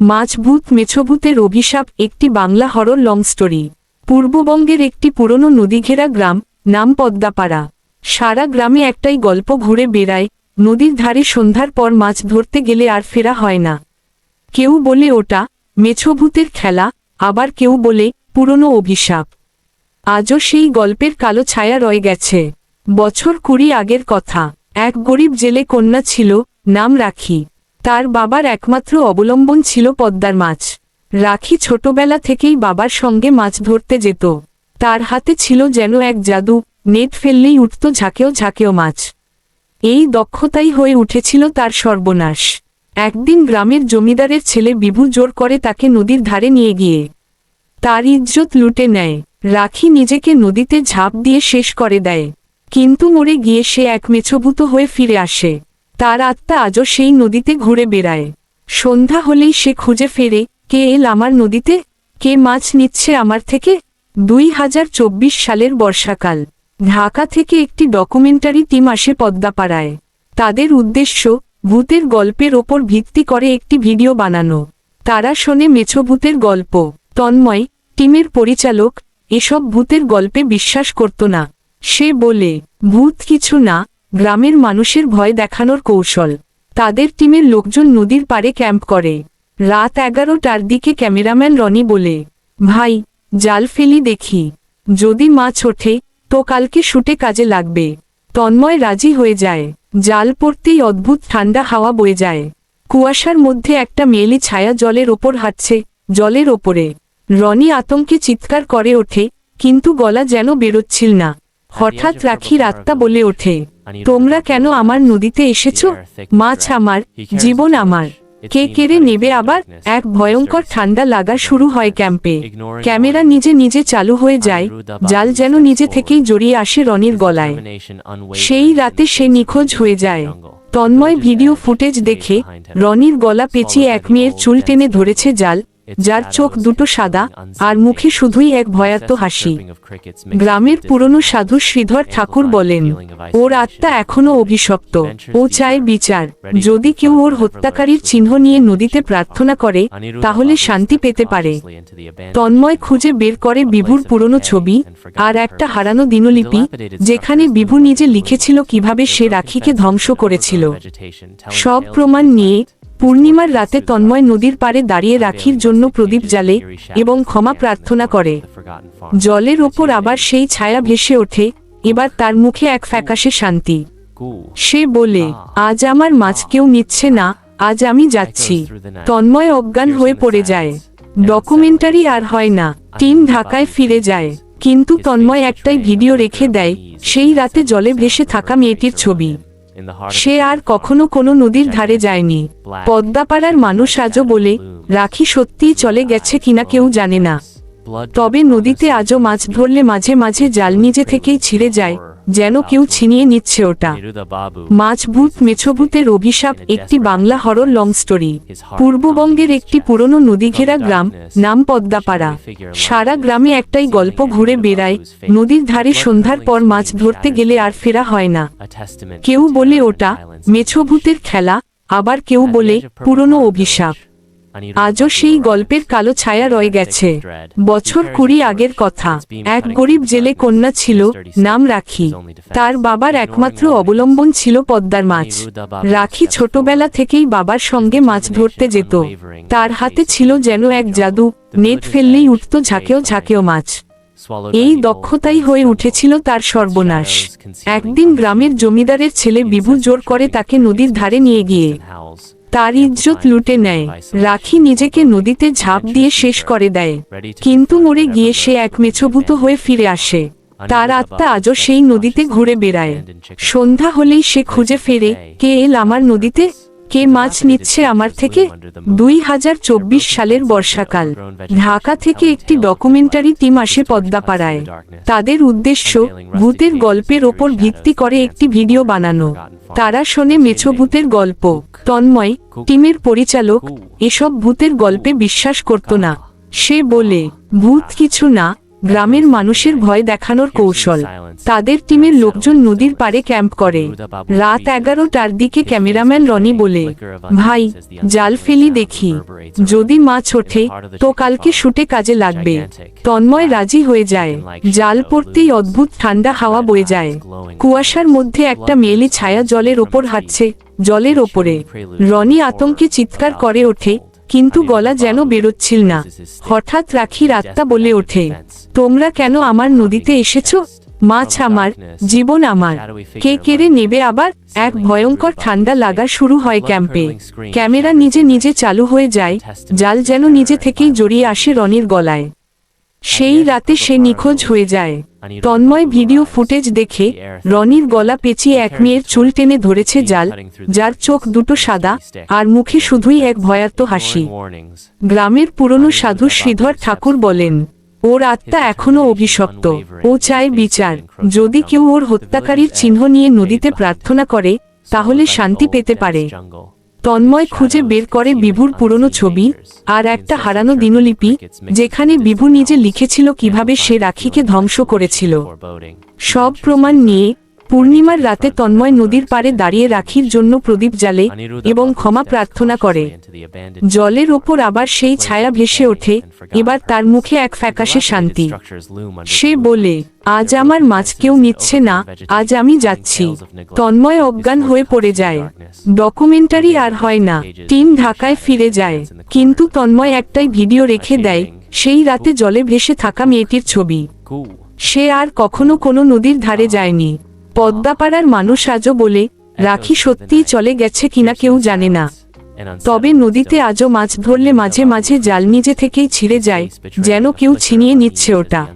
মাছভূত মেছভূতের অভিশাপ একটি Bangla horror long story পূর্ববঙ্গের একটি পুরনো নদীঘেরা গ্রাম, নাম পদ্মাপাড়া। সারা গ্রামে একটাই গল্প ঘুরে বেড়ায়, নদীর ধারে সন্ধ্যার পর মাছ ধরতে গেলে আর ফেরা হয় না। কেউ বলে ওটা মেছভূতের খেলা, আবার কেউ বলে পুরনো অভিশাপ। আজও সেই গল্পের কালো ছায়া রয়ে গেছে। বছর কুড়ি আগের কথা। এক গরিব জেলে কন্যা ছিল, নাম রাখি। তার বাবার একমাত্র অবলম্বন ছিল পদ্মার মাছ। রাখি ছোটবেলা থেকেই বাবার সঙ্গে মাছ ধরতে যেত। তার হাতে ছিল যেন এক জাদু, নেট ফেললেই উঠত ঝাঁকেও ঝাঁকেও মাছ। এই দক্ষতাই হয়ে উঠেছিল তার সর্বনাশ। একদিন গ্রামের জমিদারের ছেলে বিভু জোর করে তাকে নদীর ধারে নিয়ে গিয়ে তার ইজ্জত লুটে নেয়। রাখি নিজেকে নদীতে ঝাঁপ দিয়ে শেষ করে দেয়। কিন্তু মরে গিয়ে সে এক মেছভূত হয়ে ফিরে আসে। তার আত্মা আজও সেই নদীতে ঘুরে বেড়ায়। সন্ধ্যা হলেই সে খুঁজে ফেরে, কে এল আমার নদীতে? কে মাছ নিচ্ছে আমার থেকে? দুই হাজার চব্বিশ সালের বর্ষাকাল। ঢাকা থেকে একটি ডকুমেন্টারি টিম আসে পদ্মাপাড়ায়। তাদের উদ্দেশ্য, ভূতের গল্পের ওপর ভিত্তি করে একটি ভিডিও বানানো। তারা শোনে মেছভূতের গল্প। তন্ময়, টিমের পরিচালক, এসব ভূতের গল্পে বিশ্বাস করত না। সে বলে, ভূত কিছু না গ্রামের মানুষের ভয় দেখানোর কৌশল। তাদের টিমের লোকজন নদীর পাড়ে ক্যাম্প করে। রাত এগারোটার দিকে ক্যামেরাম্যান রনি বলে, ভাই, জাল ফেলি দেখি। যদি মাছ ওঠে, তো কালকে শুটে কাজে লাগবে। তন্ময় রাজি হয়ে যায়। জাল পড়তেই অদ্ভুত ঠান্ডা হাওয়া বয়ে যায়। কুয়াশার মধ্যে একটা মেয়েলি ছায়া জলের ওপর হাঁটছে, জলের ওপরে। রনি আতঙ্কে চিৎকার করে ওঠে, কিন্তু গলা যেন বেরোচ্ছিল না। হঠাৎ রাখি রাতটা বলে ওঠে। তোমরা কেন আমার নদীতে এসেছ? মাছ আমার জীবন আমার। কে কেড়ে নেবে আবার? এক ভয়ঙ্কর ঠান্ডা লাগা শুরু হয় ক্যাম্পে। ক্যামেরা নিজে নিজে চালু হয়ে যায়। জাল যেন নিজে থেকেই জড়িয়ে আসে রনির গলায়। সেই রাতে সে নিখোঁজ হয়ে যায়। তন্ময় ভিডিও ফুটেজ দেখে রনির গলা পেঁচিয়ে এক মেয়ের চুল টেনে ধরেছে জাল। যার চোখ দুটো সাদা আর মুখে শুধুই এক ভয়ার্ত হাসি। গ্রামের পুরনো সাধু শ্রীধর ঠাকুর বলেন ওর আত্মা এখনও অভিশপ্ত। ও চায় বিচার। যদি কেউ ওর হত্যাকারীর চিহ্ন নিয়ে নদীতে প্রার্থনা করে তাহলে শান্তি পেতে পারে। তন্ময় খুঁজে বের করে বিভুর পুরনো ছবি আর একটা হারানো দিনলিপি যেখানে বিভু নিজে লিখেছিল কীভাবে সে রাখিকে ধ্বংস করেছিল। সব প্রমাণ নিয়ে পূর্ণিমার রাতে তন্ময় নদীর পাড়ে দাঁড়িয়ে রাখির জন্য প্রদীপ জ্বালে এবং ক্ষমা প্রার্থনা করে। জলের ওপর আবার সেই ছায়া ভেসে ওঠে, এবার তার মুখে এক ফ্যাকাশে শান্তি। সে বলে, আজ আমার মাছ কেউ নিচ্ছে না, আজ আমি যাচ্ছি। তন্ময় অজ্ঞান হয়ে পড়ে যায়। ডকুমেন্টারি আর হয় না, টিম ঢাকায় ফিরে যায়। কিন্তু তন্ময় একটাই ভিডিও রেখে দেয়, সেই রাতে জলে ভেসে থাকা মেয়েটির ছবি। সে আর কখনো কোনো নদীর ধারে যায়নি। পদ্মাপাড়ার মানুষ আজও বলে রাখি সত্যিই চলে গেছে কিনা কেউ জানে না। তবে নদীতে আজও মাছ ধরলে মাঝে মাঝে জাল নিজে থেকেই ছিঁড়ে যায় যেন কেউ ছিনিয়ে নিচ্ছে ওটা। মাছভূত মেছভূতের অভিশাপ একটি বাংলা হরর লং স্টোরি পূর্ববঙ্গের একটি পুরনো নদীঘেরা গ্রাম নাম পদ্মাপাড়া। সারা গ্রামে একটাই গল্প ঘুরে বেড়ায় নদীর ধারে সন্ধ্যার পর মাছ ধরতে গেলে আর ফেরা হয় না। কেউ বলে ওটা মেছভূতের খেলা আবার কেউ বলে পুরনো অভিশাপ। আজও সেই গল্পের কালো ছায়া রয়ে গেছে। বছর কুড়ি আগের কথা। এক গরিব জেলে কন্যা ছিল নাম রাখি। তার বাবার একমাত্র অবলম্বন ছিল পদ্মার মাছ। রাখি ছোটবেলা থেকেই বাবার সঙ্গে মাছ ধরতে যেত। তার হাতে ছিল যেন এক জাদু। নেট ফেললেই উঠত ঝাঁকেও ঝাঁকেও মাছ। এই দক্ষতাই হয়ে উঠেছিল তার সর্বনাশ। একদিন গ্রামের জমিদারের ছেলে বিভু জোর করে তাকে নদীর ধারে নিয়ে গিয়ে তার ইজ্জত লুটে নেয়। রাখি নিজেকে নদীতে ঝাঁপ দিয়ে শেষ করে দেয়। কিন্তু মরে গিয়ে সে এক মেছভূত হয়ে ফিরে আসে। তার আত্মা আজও সেই নদীতে ঘুরে বেড়ায়। সন্ধ্যা হলেই সে খুঁজে ফেরে, কে এল আমার নদীতে? কে মাছ নিচ্ছে আমার থেকে? দুই হাজার চব্বিশ সালের বর্ষাকাল। ঢাকা থেকে একটি ডকুমেন্টারি টিম আসে পদ্মাপাড়ায়। তাদের উদ্দেশ্য, ভূতের গল্পের ওপর ভিত্তি করে একটি ভিডিও বানানো। তারা শোনে মেছভূতের গল্প। তন্ময় টিমের পরিচালক এসব ভূতের গল্পে বিশ্বাস করত না। সে বলে ভূত কিছু না গ্রামের মানুষের ভয় দেখানোর কৌশল। তাদের টিমের লোকজন নদীর পাড়ে ক্যাম্প করে। রাত এগারোটার দিকে ক্যামেরাম্যান রনি বলে ভাই জাল ফেলি দেখি। যদি মাছ ওঠে তো কালকে শুটে কাজে লাগবে। তন্ময় রাজি হয়ে যায়। জাল পড়তেই অদ্ভুত ঠান্ডা হাওয়া বয়ে যায়। কুয়াশার মধ্যে একটা মেয়েলি ছায়া জলের ওপর হাঁটছে জলের ওপরে। রনি আতঙ্কে চিৎকার করে ওঠে। কিন্তু গলা যেন বেরোচ্ছিল না। হঠাৎ রাখির আত্মা বলে ওঠে, তোমরা কেন আমার নদীতে এসেছ? মাছ আমার, জীবন আমার। কে কেড়ে নেবে আবার? এক ভয়ঙ্কর ঠান্ডা লাগা শুরু হয় ক্যাম্পে। ক্যামেরা নিজে নিজে চালু হয়ে যায়, জাল যেন নিজে থেকেই জড়িয়ে আসে রনির গলায়। সেই রাতে সে নিখোঁজ হয়ে যায়। তন্ময় ভিডিও ফুটেজ দেখে রনির গলা পেঁচিয়ে এক মেয়ের চুল টেনে ধরেছে জাল যার চোখ দুটো সাদা আর মুখে শুধুই এক ভয়ার্ত হাসি। গ্রামের পুরনো সাধু শ্রীধর ঠাকুর বলেন ওর আত্মা এখনও অভিশপ্ত। ও চায় বিচার। যদি কেউ ওর হত্যাকারীর চিহ্ন নিয়ে নদীতে প্রার্থনা করে তাহলে শান্তি পেতে পারে। তন্ময় খুঁজে বের করে বিভুর পুরনো ছবি আর একটা হারানো দিনলিপি, যেখানে বিভু নিজে লিখেছিল কীভাবে সে রাখিকে ধ্বংস করেছিল। সব প্রমাণ নিয়ে পূর্ণিমার রাতে তন্ময় নদীর পাড়ে দাঁড়িয়ে রাখির জন্য প্রদীপ জ্বালে এবং ক্ষমা প্রার্থনা করে। জলের ওপর আবার সেই ছায়া ভেসে ওঠে, এবার তার মুখে এক ফ্যাকাশে শান্তি। সে বলে, আজ আমার মাছ কেউ নিচ্ছে না, আজ আমি যাচ্ছি। তন্ময় অজ্ঞান হয়ে পড়ে যায়। ডকুমেন্টারি আর হয় না, টিম ঢাকায় ফিরে যায়। কিন্তু তন্ময় একটাই ভিডিও রেখে দেয়, সেই রাতে জলে ভেসে থাকা মেয়েটির ছবি। সে আর কখনো কোনো নদীর ধারে যায়নি। পদ্মাপাড়ার মানুষ আজও বলে রাখি সত্যিই চলে গেছে কিনা কেউ জানে না। তবে নদীতে আজও মাছ ধরলে মাঝে মাঝে জাল নিজে থেকেই ছিঁড়ে যায় যেন কেউ ছিনিয়ে নিচ্ছে ওটা।